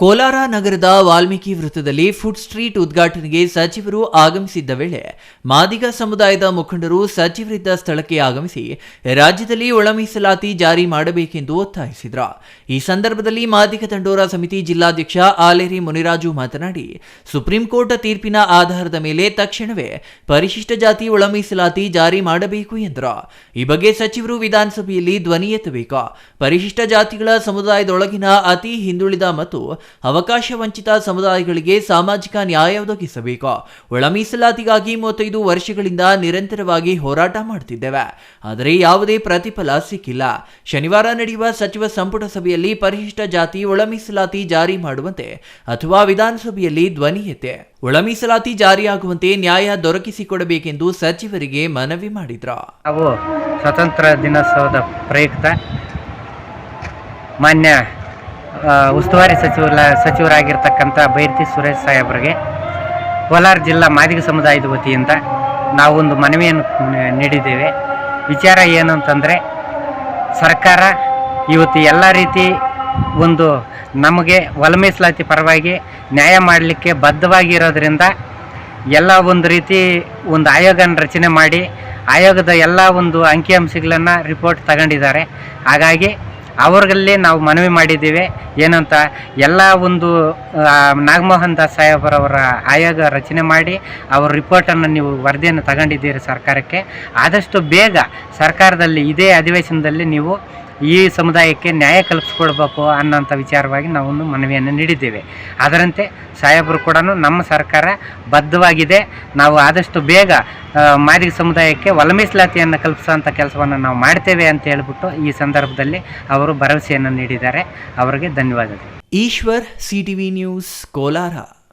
ಕೋಲಾರ ನಗರದ ವಾಲ್ಮೀಕಿ ವೃತ್ತದಲ್ಲಿ food street ಉದ್ಘಾಟನೆಗೆ ಸಚಿವರು ಆಗಮಿಸಿದ್ದ ವೇಳೆ ಮಾದಿಗ ಸಮುದಾಯದ ಮುಖಂಡರು ಸಚಿವರಿದ್ದ ಸ್ಥಳಕ್ಕೆ ಆಗಮಿಸಿ ರಾಜ್ಯದಲ್ಲಿ ಒಳ ಮೀಸಲಾತಿ ಜಾರಿ ಮಾಡಬೇಕೆಂದು ಒತ್ತಾಯಿಸಿದರು. ಈ ಸಂದರ್ಭದಲ್ಲಿ ಮಾದಿಗ ತಂಡೋರ ಸಮಿತಿ ಜಿಲ್ಲಾಧ್ಯಕ್ಷ ಆಲೇರಿ ಮುನಿರಾಜು ಮಾತನಾಡಿ ಸುಪ್ರೀಂ ಕೋರ್ಟ್ ತೀರ್ಪಿನ ಆಧಾರದ ಮೇಲೆ ತಕ್ಷಣವೇ ಪರಿಶಿಷ್ಟ ಜಾತಿ ಒಳ ಮೀಸಲಾತಿ ಜಾರಿ ಮಾಡಬೇಕು ಎಂದರು. ಈ ಬಗ್ಗೆ ಸಚಿವರು ವಿಧಾನಸಭೆಯಲ್ಲಿ ಧ್ವನಿ ಎತ್ತಬೇಕು? ಪರಿಶಿಷ್ಟ ಜಾತಿಗಳ ಸಮುದಾಯದೊಳಗಿನ ಅತಿ ಹಿಂದುಳಿದ ಮತ್ತು ಅವಕಾಶ ವಂಚಿತ ಸಮುದಾಯಗಳಿಗೆ ಸಾಮಾಜಿಕ ನ್ಯಾಯ ಒದಗಿಸಬೇಕು. ಒಳ ಮೀಸಲಾತಿಗಾಗಿ ಮೂವತ್ತೈದು ವರ್ಷಗಳಿಂದ ನಿರಂತರವಾಗಿ ಹೋರಾಟ ಮಾಡುತ್ತಿದ್ದೇವೆ. ಆದರೆ ಯಾವುದೇ ಪ್ರತಿಫಲ ಸಿಕ್ಕಿಲ್ಲ. ಶನಿವಾರ ನಡೆಯುವ ಸಚಿವ ಸಂಪುಟ ಸಭೆಯಲ್ಲಿ ಪರಿಶಿಷ್ಟ ಜಾತಿ ಒಳ ಮೀಸಲಾತಿ ಜಾರಿ ಮಾಡುವಂತೆ ಅಥವಾ ವಿಧಾನಸಭೆಯಲ್ಲಿ ಧ್ವನಿ ಎತ್ತೆ. ಒಳ ಮೀಸಲಾತಿ ಜಾರಿಯಾಗುವಂತೆ ನ್ಯಾಯ ದೊರಕಿಸಿಕೊಡಬೇಕೆಂದು ಸಚಿವರಿಗೆ ಮನವಿ ಮಾಡಿದ್ರು. ನಾವು ಸ್ವತಂತ್ರ ದಿನೋತ್ಸವದ ಪ್ರಯುಕ್ತ ಮಾನ್ಯ ಉಸ್ತುವಾರಿ ಸಚಿವ ಸಚಿವರಾಗಿರ್ತಕ್ಕಂಥ ಬೈರ್ತಿ ಸುರೇಶ್ ಸಾಹೇಬ್ರಿಗೆ ಕೋಲಾರ ಜಿಲ್ಲಾ ಮಾದಿಗ ಸಮುದಾಯದ ವತಿಯಿಂದ ನಾವೊಂದು ಮನವಿಯನ್ನು ನೀಡಿದ್ದೇವೆ. ವಿಚಾರ ಏನು ಅಂತಂದರೆ, ಸರ್ಕಾರ ಇವತ್ತು ಎಲ್ಲ ರೀತಿ ಒಂದು ನಮಗೆ ಒಲ ಪರವಾಗಿ ನ್ಯಾಯ ಮಾಡಲಿಕ್ಕೆ ಬದ್ಧವಾಗಿರೋದ್ರಿಂದ ಎಲ್ಲ ಒಂದು ರೀತಿ ಒಂದು ಆಯೋಗನ ರಚನೆ ಮಾಡಿ, ಆಯೋಗದ ಎಲ್ಲ ಒಂದು ಅಂಕಿಅಂಶಗಳನ್ನು ರಿಪೋರ್ಟ್ ತಗೊಂಡಿದ್ದಾರೆ. ಹಾಗಾಗಿ ಅವ್ರಲ್ಲಿ ನಾವು ಮನವಿ ಮಾಡಿದ್ದೀವಿ. ಏನಂತ, ಎಲ್ಲ ಒಂದು ನಾಗಮೋಹನ್ ದಾಸ್ ಸಾಹೇಬರವರ ಆಯೋಗ ರಚನೆ ಮಾಡಿ ಅವ್ರ ರಿಪೋರ್ಟನ್ನು ನೀವು ವರದಿಯನ್ನು ತಗೊಂಡಿದ್ದೀರಿ ಸರ್ಕಾರಕ್ಕೆ. ಆದಷ್ಟು ಬೇಗ ಸರ್ಕಾರದಲ್ಲಿ ಇದೇ ಅಧಿವೇಶನದಲ್ಲಿ ನೀವು ಈ ಸಮುದಾಯಕ್ಕೆ ನ್ಯಾಯ ಕಲ್ಪಿಸ್ಕೊಡ್ಬೇಕು ಅನ್ನೋಂಥ ವಿಚಾರವಾಗಿ ನಾವು ಒಂದು ಮನವಿಯನ್ನು ನೀಡಿದ್ದೇವೆ. ಅದರಂತೆ ಸಾಹೇಬರು ಕೂಡ ನಮ್ಮ ಸರ್ಕಾರ ಬದ್ಧವಾಗಿದೆ. ನಾವು ಆದಷ್ಟು ಬೇಗ ಮಾದಿಗ ಸಮುದಾಯಕ್ಕೆ ಒಲಮೀಸಲಾತಿಯನ್ನು ಕಲ್ಪಿಸುವಂಥ ಕೆಲಸವನ್ನು ನಾವು ಮಾಡ್ತೇವೆ ಅಂತ ಹೇಳ್ಬಿಟ್ಟು ಈ ಸಂದರ್ಭದಲ್ಲಿ ಅವರು ಭರವಸೆಯನ್ನು ನೀಡಿದ್ದಾರೆ. ಅವರಿಗೆ ಧನ್ಯವಾದಗಳು. Eshwar CTV news, Kolar.